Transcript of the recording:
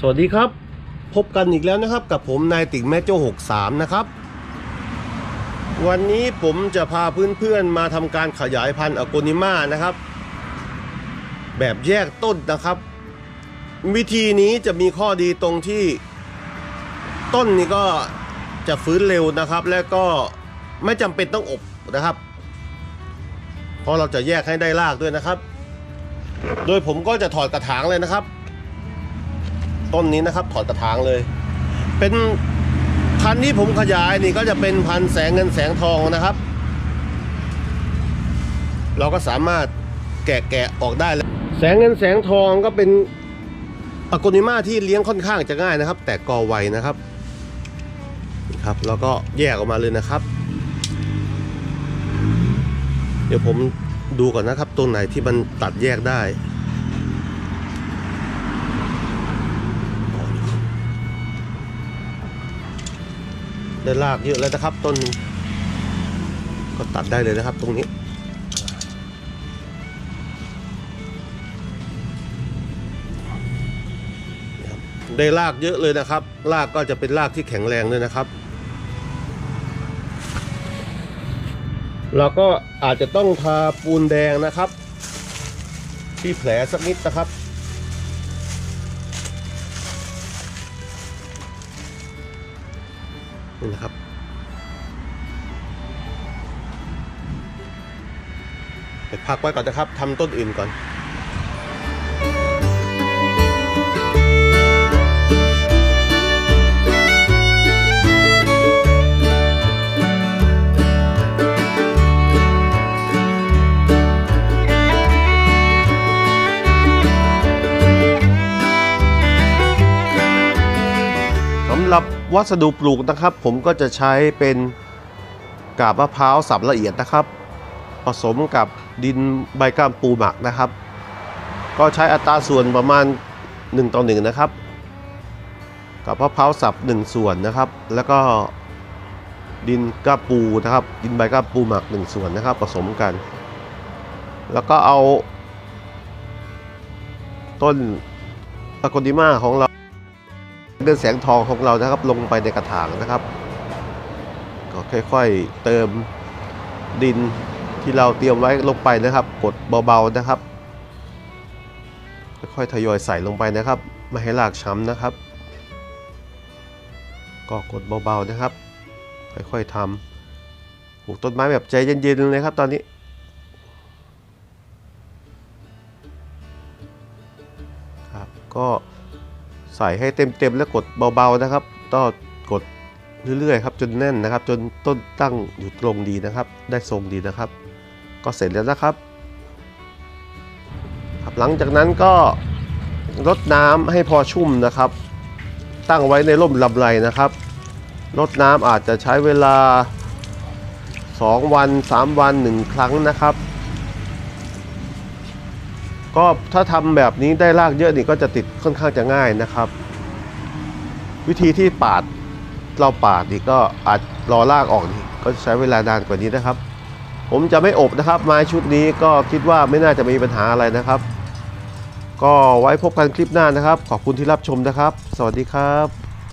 สวัสดีครับ พบกันอีกแล้วนะครับ กับผมนายติ่งแม่โจ้63 นะครับ วันนี้ผมจะพาเพื่อนๆมาทำการขยายพันธุ์อโกนิมานะครับ แบบแยกต้นนะครับ วิธีนี้จะมีข้อดีตรงที่ ต้นนี้ก็จะฟื้นเร็วนะครับ และก็ไม่จำเป็นต้องอบนะครับ เพราะเราจะแยกให้ได้รากด้วยนะครับ โดยผมก็จะถอดกระถางเลยนะครับ ต้นนี้นะครับ ถอดกระถางเลย เป็นพันธุ์ที่ผมขยายนี่ก็จะเป็นพันธุ์แสงเงินแสงทองนะครับ เราก็สามารถแกะแกะออกได้เลยแสงเงินแสงทองก็เป็นอโกนิมาที่เลี้ยงค่อนข้างจะง่ายนะครับ แต่กอไวนะครับนี่ครับแล้วก็แยกออกมาเลยนะครับ เดี๋ยวผมดูก่อนนะครับตรงไหนที่มันตัดแยกได้ ได้รากเยอะแล้วนะครับ ต้นก็ตัดได้เลยนะครับ ตรงนี้ได้รากเยอะเลยนะครับรากก็จะเป็นรากที่แข็งแรงด้วยนะครับ เราก็อาจจะต้องทาปูนแดงนะครับ ที่แผลสักนิดนะครับ นี่นะครับ ไปพักไว้ก่อนนะครับทำต้นอื่นก่อนำหรับวัสดุปลูกนะครับ ผมก็จะใช้เป็นกาบมะพร้าวสับละเอียดนะครับ ผสมกับดินใบกล้ามปูหมักนะครับ ก็ใช้อัตราส่วนประมาณ 1 ต่อ 1 นะครับกับมะพร้าวสับ 1 ส่วนนะครับ แล้วก็ดินกล้ามปูนะครับ ดินใบกล้ามปูหมัก 1 ส่วนนะครับ ผสมกัน แล้วก็เอาต้นอะโกดิมาของเรา เดินแสงทองของเรานะครับ ลงไปในกระถางนะครับ ก็ค่อยๆเติมดินที่เราเตรียมไว้ลงไปนะครับ กดเบาๆนะครับ ค่อยๆทยอยใส่ลงไปนะครับ ไม่ให้รากช้ำนะครับ ก็กดเบาๆนะครับ ค่อยๆทำปลูกต้นไม้แบบใจเย็นๆเลยครับ ตอนนี้ครับก็ ใส่ให้เต็มๆแล้วกดเบาๆนะครับก็กดเรื่อยๆครับจนแน่นนะครับ จนต้นตั้งอยู่ตรงดีนะครับ ได้ทรงดีนะครับ ก็เสร็จแล้วนะครับครับ หลังจากนั้นก็รดน้ำให้พอชุ่มนะครับ ตั้งไว้ในร่มลำไรนะครับรดน้ำอาจจะใช้เวลา 2 วัน 3 วัน 1 ครั้งนะครับ ก็ถ้าทำแบบนี้ได้รากเยอะนี่ก็จะติดค่อนข้างจะง่ายนะครับ วิธีที่ปาดเราปาดนี่ก็อาจรอรากออกนี่ก็ใช้เวลานานกว่านี้นะครับ ผมจะไม่อบนะครับ ไม้ชุดนี้ก็คิดว่าไม่น่าจะมีปัญหาอะไรนะครับ ก็ไว้พบกันคลิปหน้านะครับ ขอบคุณที่รับชมนะครับ สวัสดีครับ